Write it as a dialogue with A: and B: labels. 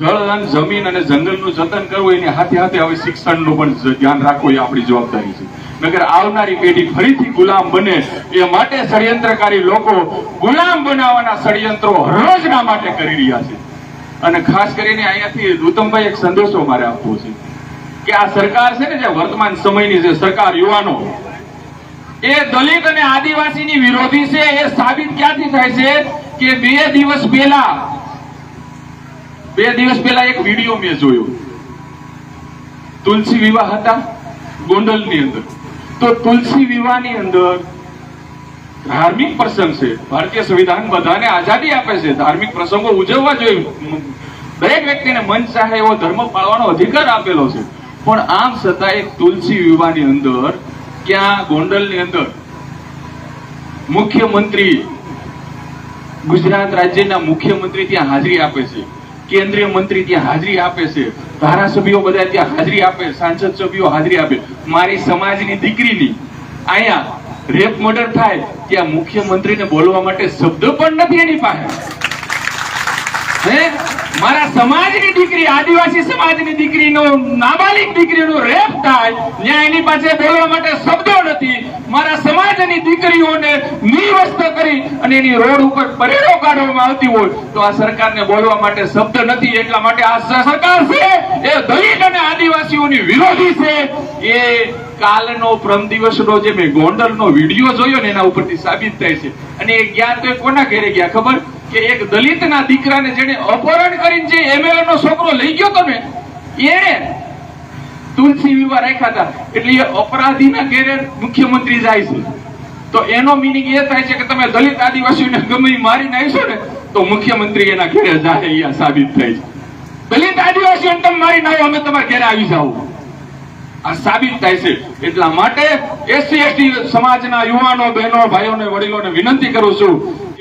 A: જળ અને જમીન અને જંગલનું જતન કરવું, એની હાથે હાથે હવે શિક્ષણનું પણ ધ્યાન રાખવું એ આપણી જવાબદારી છે. નગર આવનારી પેઢી ફરીથી ગુલામ બને, એ માટે ષડયંત્રકારી લોકો ગુલામ બનાવવાના ષડયંત્રો હરરોજના માટે કરી રહ્યા છે. અને ખાસ કરીને અહીંયાથી રૂતમભાઈ એક સંદેશો મારે આપવો છે કે આ સરકાર છે ને, જે વર્તમાન સમયની જે સરકાર યુવાનો, એ દલિત અને આદિવાસીની વિરોધી છે, એ સાબિત ક્યાંથી થાય છે કે બે દિવસ પહેલા બે દિવસ પહેલા એક વીડિયો મેં જોયો. તુલસી વિવાહ હતા ગોંડલની અંદર. તો તુલસી વિવાહની અંદર ધાર્મિક પ્રસંગ છે. ભારતીય સંવિધાન બધાને આઝાદી આપે છે. ધાર્મિક પ્રસંગો ઉજવવા જોઈએ. દરેક વ્યક્તિને મન, ચાહે એવો ધર્મ પાળવાનો અધિકાર આપેલો છે. પણ આમ છતાં એક તુલસી વિવાહની અંદર ક્યાં ગોંડલની અંદર મુખ્યમંત્રી ગુજરાત રાજ્યના મુખ્યમંત્રી ત્યાં હાજરી આપે છે. કેન્દ્રીય મંત્રી ત્યાં હાજરી આપે છે. ધારાસભ્યો બધા ત્યાં હાજરી આપે, સાંસદ સભ્યો હાજરી આપે. મારી સમાજની દીકરીની અહીંયા રેપ મર્ડર થાય ત્યાં મુખ્યમંત્રીને બોલવા માટે શબ્દ પણ નથી એની પાસે. હે? મારા સમાજની દીકરી, આદિવાસી સમાજની દીકરીનો નાબાલિક દીકરીનો રેપ થાય, ત્યાં એની પાસે બોલવા માટે શબ્દો નથી. દીકરીઓને નિર્વસ્ત કરી અને એની રોડ ઉપર પરેડો કાઢવામાં આવતી હોય તો આ સરકારને બોલવા માટે શબ્દ નથી, એટલા માટે આ સરકાર છે, એ દલિત અને આદિવાસીઓની વિરોધી છે. એ કાલનો પ્રમ દિવસનો જે મેં ગોંડલનો વીડિયો જોયો ને એના ઉપરથી સાબિત થાય છે. અને એ ગયા તો કોના ઘેરે ગયા, ખબર? કે એક દલિતના દીકરાને જેને અપહરણ કરીને જે એમએલએ નો છોકરો લઈ ગયો તમે ને તુલસી વિવાહ રાખ્યા હતા. એટલે અપરાધીના ઘેરે મુખ્યમંત્રી જાય છે. તો એનો મિનિંગ એ થાય છે કે તમે દલિત આદિવાસીઓને ગમે મારી નાખશો ને, તો મુખ્યમંત્રી એના ઘેરે જાય અહીંયા સાબિત થાય છે. દલિત આદિવાસીઓને તમે મારી નાખો અમે તમારા ઘેરે આવી જાવ આ સાબિત થાય છે. એટલા માટે એસસી, એસટી સમાજના યુવાનો, બહેનો, ભાઈઓને, વડીલોને વિનંતી કરું છું